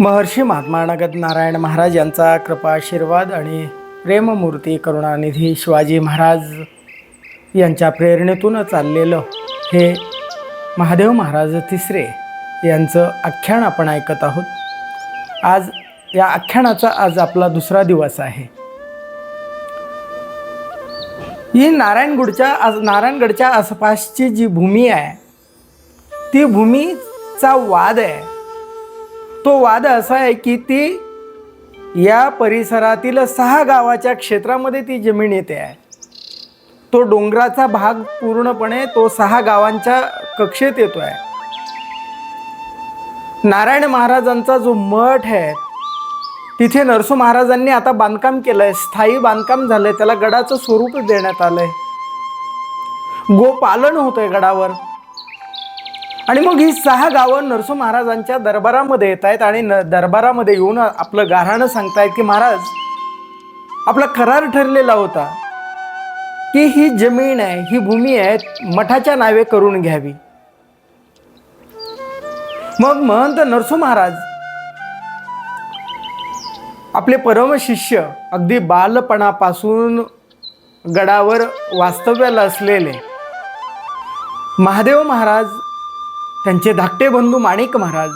महर्षी महात्मा नगद नारायण महाराज यांचा कृपा आशीर्वाद आणि प्रेममूर्ती करुणानिधी शिवाजी महाराज यांच्या प्रेरणेतून चाललेलं हे महादेव महाराज तिसरे यांचं आख्यान आपण ऐकत आहोत. आज या आख्यानाचा आज आपला दुसरा दिवस आहे. ही नारायणगडच्या आज नारायणगडच्या आसपासची जी भूमी आहे ती भूमीचा वाद आहे. तो वाद असा आहे की ती या परिसरातील सहा गावाच्या क्षेत्रामध्ये ती जमीन येते आहे. तो डोंगराचा भाग पूर्णपणे तो सहा गावांच्या कक्षेत येतो आहे. नारायण महाराजांचा जो मठ आहे तिथे नरसो महाराजांनी आता बांधकाम केलं आहे स्थायी बांधकाम झालंय त्याला गडाचं स्वरूप देण्यात आलंय. गोपालन होतंय गडावर. आणि मग ही सहा गावं नरसो महाराजांच्या दरबारामध्ये येत आहेत आणि न दरबारामध्ये येऊन आपलं गाऱ्हाणं सांगतायत की महाराज आपला करार ठरलेला होता की ही जमीन आहे ही भूमी आहे मठाच्या नावे करून घ्यावी. मग महंत नरसो महाराज आपले परमशिष्य अगदी बालपणापासून गडावर वास्तव्याला असलेले महादेव महाराज त्यांचे धाकटे बंधू माणिक महाराज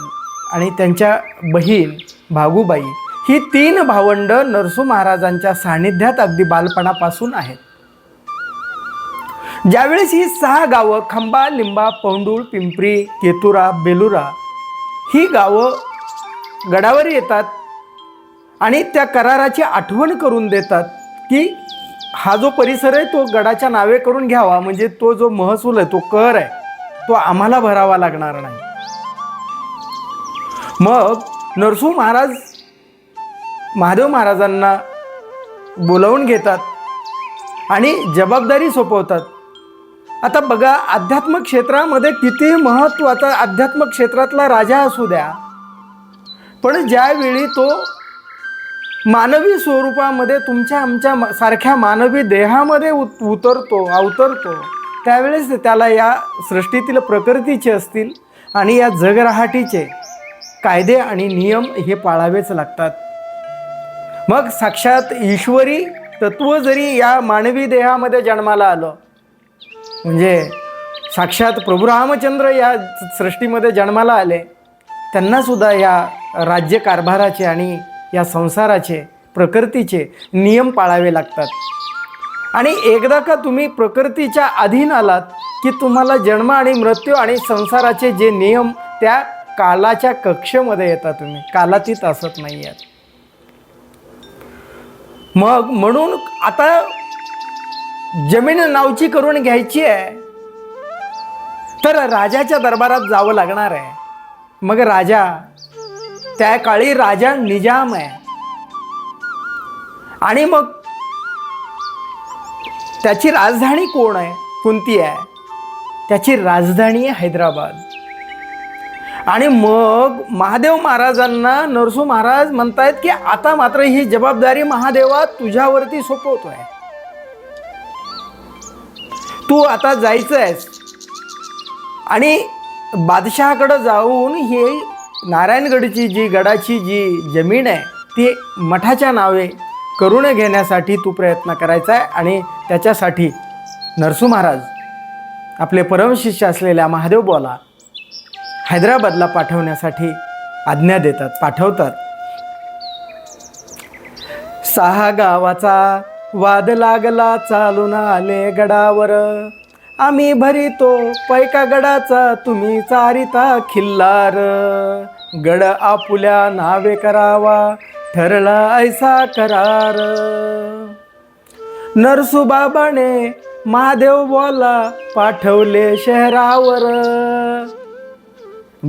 आणि त्यांच्या बहीण भागूबाई ही तीन भावंड नरसू महाराजांच्या सानिध्यात अगदी बालपणापासून आहेत. ज्यावेळेस ही सहा गावं खंबा लिंबा पौंडूळ पिंपरी केतुरा बेलुरा ही गावं गडावर येतात आणि त्या कराराची आठवण करून देतात की हा जो परिसर आहे तो गडाच्या नावे करून घ्यावा. म्हणजे तो जो महसूल आहे तो कर आहे. तो आम्हाला भरावा लागणार नाही. मग नरसू महाराज महादेव महाराजांना बोलावून घेतात आणि जबाबदारी सोपवतात. आता बघा अध्यात्म क्षेत्रामध्ये किती महत्त्वाचा अध्यात्म क्षेत्रातला राजा असू द्या पण ज्यावेळी तो मानवी स्वरूपामध्ये तुमच्या आमच्या सारख्या मानवी देहामध्ये उत उतरतो अवतरतो त्यावेळेस त्याला या सृष्टीतील प्रकृतीचे असतील आणि या जगराहाटीचे कायदे आणि नियम हे पाळावेच लागतात. मग साक्षात ईश्वरी तत्व जरी या मानवी देहामध्ये जन्माला आलं म्हणजे साक्षात प्रभू रामचंद्र या सृष्टीमध्ये जन्माला आले त्यांनासुद्धा या राज्यकारभाराचे आणि या संसाराचे प्रकृतीचे नियम पाळावे लागतात. आणि एकदा का तुम्ही प्रकृतीच्या अधीन आलात की तुम्हाला जन्म आणि मृत्यू आणि संसाराचे जे नियम त्या कालाच्या कक्षेमध्ये येता तुम्ही. कालातीत असत नाही आहेत मग म्हणून आता जमीन नावची करून घ्यायची आहे. तर राजाच्या दरबारात जावं लागणार आहे. मग राजा त्या काळी राजा निजाम आहे. आणि मग त्याची राजधानी कोण आहे? कोणती आहे? त्याची राजधानी आहे हैदराबाद. आणि मग महादेव महाराजांना नरसू महाराज म्हणतायत की आता मात्र ही जबाबदारी महादेवा तुझ्यावरती सोपवतोय. तू आता जायचं आहेस आणि बादशहाकडं जाऊन हे नारायणगडची जी गडाची जी जमीन आहे ती मठाच्या नावे करून घेण्यासाठी तू प्रयत्न करायचा आहे आणि त्याच्यासाठी नरसू महाराज आपले परमशिष्य असलेल्या महादेव बोला हैदराबादला पाठवण्यासाठी आज्ञा देतात पाठवतात. सहा गावाचा वाद लागला चालून आले गडावर. आम्ही भरितो पैका गडाचा तुम्ही चारिता खिल्लार. गड आपुल्या नावे करावा ठरला ऐसा करार नरसुबाबाने महादेव बोला पाठवले शहरावर.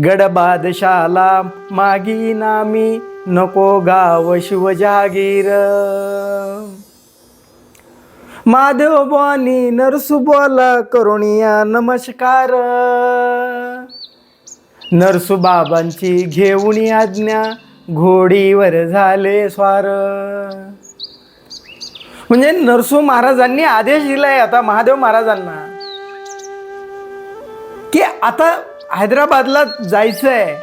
गडबादशाला मागी नामी नको गाव शिवजागीर. महादेव बोनी नरसू बोला करुणिया नमस्कार. नरसुबाबांची घेऊन आज्ञा घोडीवर झाले स्वार. म्हणजे नरसू महाराजांनी आदेश दिलाय आता महादेव महाराजांना. की आता हैदराबादला जायचं आहे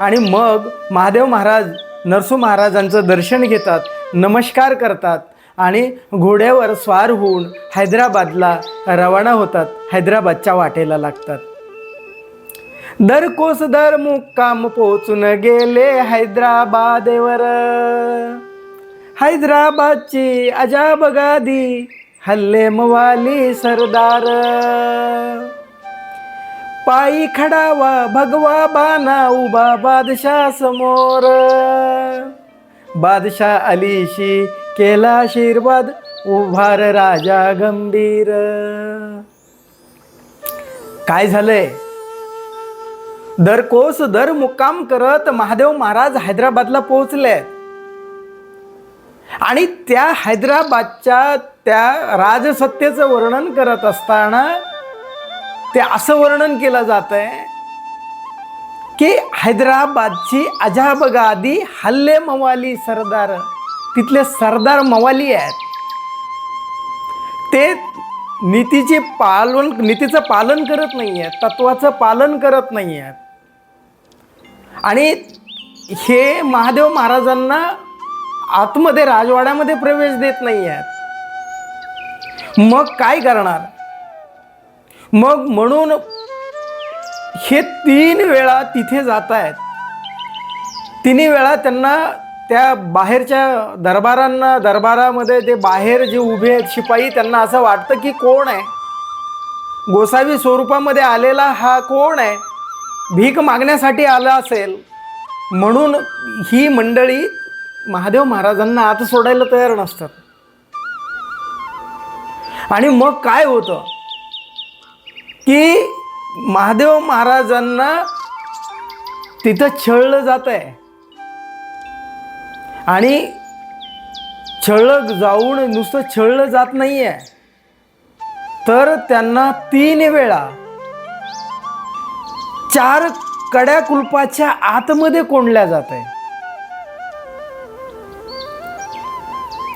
आणि मग महादेव महाराज नरसू महाराजांचं दर्शन घेतात नमस्कार करतात आणि घोड्यावर स्वार होऊन हैदराबादला रवाना होतात हैदराबादच्या वाटेला लागतात. दर कोस दर मुक्काम पोचून गेले हैदराबादेवर. हैदराबादची अजाब गादी हल्ले मवाली सरदार. पायी खडावा भगवा बाना उभा बादशाह समोर. बादशाह अलीशी केला आशीर्वाद उभार राजा गंभीर. काय झालंय? दर कोस दर मुक्काम करत महादेव महाराज हैदराबादला पोहोचले आणि त्या हैदराबादच्या त्या राजसत्तेचं वर्णन करत असताना ते असं वर्णन केलं जात आहे की हैदराबादची अजाबगादी हल्ले मवाली सरदार तिथले सरदार मवाली आहेत. ते नीतीचे पालन नीतीचं पालन करत नाही आहेत तत्वाचं पालन करत नाही आहेत आणि हे महादेव महाराजांना आतमध्ये राजवाड्यामध्ये प्रवेश देत नाही आहेत. मग काय करणार? मग म्हणून हे तीन वेळा तिथे जात आहेत. तिन्ही वेळा त्यांना त्या बाहेरच्या दरबारांना दरबारामध्ये ते बाहेर जे उभे आहेत शिपाई त्यांना असं वाटतं की कोण आहे? गोसावी स्वरूपामध्ये आलेला हा कोण आहे? भीक मागण्यासाठी आला असेल म्हणून ही मंडळी महादेव महाराजांना आत सोडायला तयार नसतात. आणि मग काय होतं? की महादेव महाराजांना तिथं छळलं जात आहे आणि छळलं जाऊन नुसतं छळलं जात नाही आहे तर त्यांना तीन वेळा चार कड्या कुलपाच्या आतमध्ये कोंडल्या जात आहे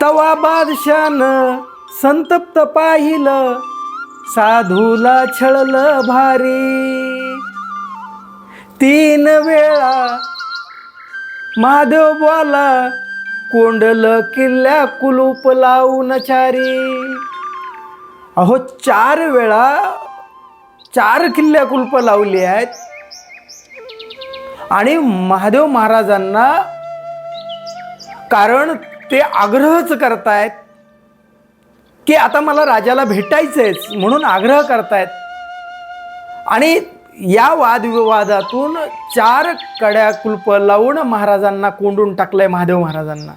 तवा बादशानं संतप्त पाहिलं साधूला छळलं भारी. तीन वेळा महादेव बोला कोंडलं किल्ल्या कुलूप लावून चारी. अहो चार वेळा चार किल्ल्या कुलप लावली आहेत. आणि महादेव महाराजांना कारण ते आग्रहच करतायत की आता मला राजाला भेटायचंच म्हणून आग्रह करतायत. आणि या वादविवादातून चार कड्या कुलप लावून महाराजांना कोंडून टाकलंय महादेव महाराजांना.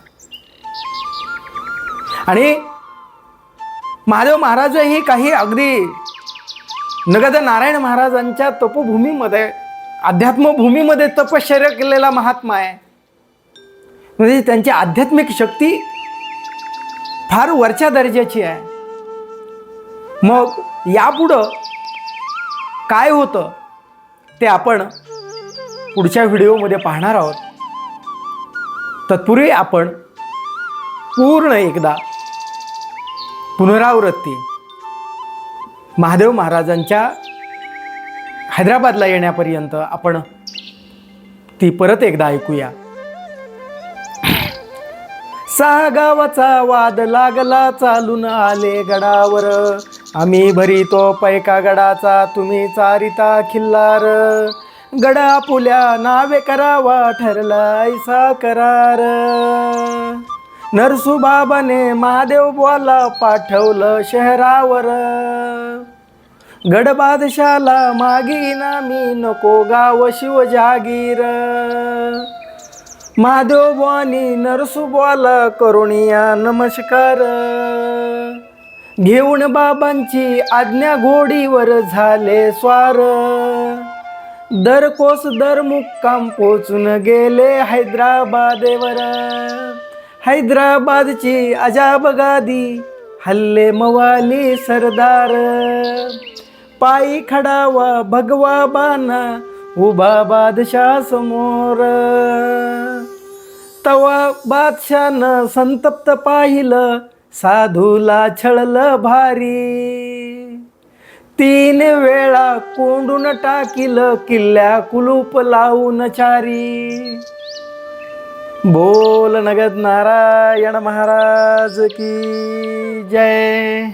आणि महादेव महाराजही काही अगदी नगद नारायण महाराजांच्या तपोभूमीमध्ये अध्यात्मभूमीमध्ये तपश्चर्य केलेला महात्मा आहे. म्हणजे त्यांची आध्यात्मिक शक्ती फार वरच्या दर्जाची आहे. मग यापुढं काय होतं ते आपण पुढच्या व्हिडिओमध्ये पाहणार आहोत. तत्पूर्वी आपण पूर्ण एकदा पुनरावृत्ती महादेव महाराजांच्या हैदराबादला येण्यापर्यंत आपण ती परत एकदा ऐकूया. सहा गावाचा वाद लागला चालून आले गडावर. आम्ही भरितो पैका गडाचा तुम्ही चारिता खिल्लार. गडा पुल्या नावे करावा ठरला ऐसा करार. नरसुबाबाने महादेव बोला पाठवलं शहरावर. गडबादशाला मागीना मी नको गाव शिव जागीर. महादेवबानी नरसुबाला करुणिया नमस्कार. घेऊन बाबांची आज्ञा घोडीवर झाले स्वार. दर कोस दर मुक्काम पोचून गेले हैदराबादेवर. हैदराबादची अजाब गादी हल्ले मवाली सरदार. पायी खडावा भगवा बाना उभा बादशाह समोर. तवा बादशानं संतप्त पाहिलं साधूला छळलं भारी. तीन वेळा कोंडून टाकिलं किल्ल्या कुलूप लावून चारी. बोल नगद नारायण महाराज की जय.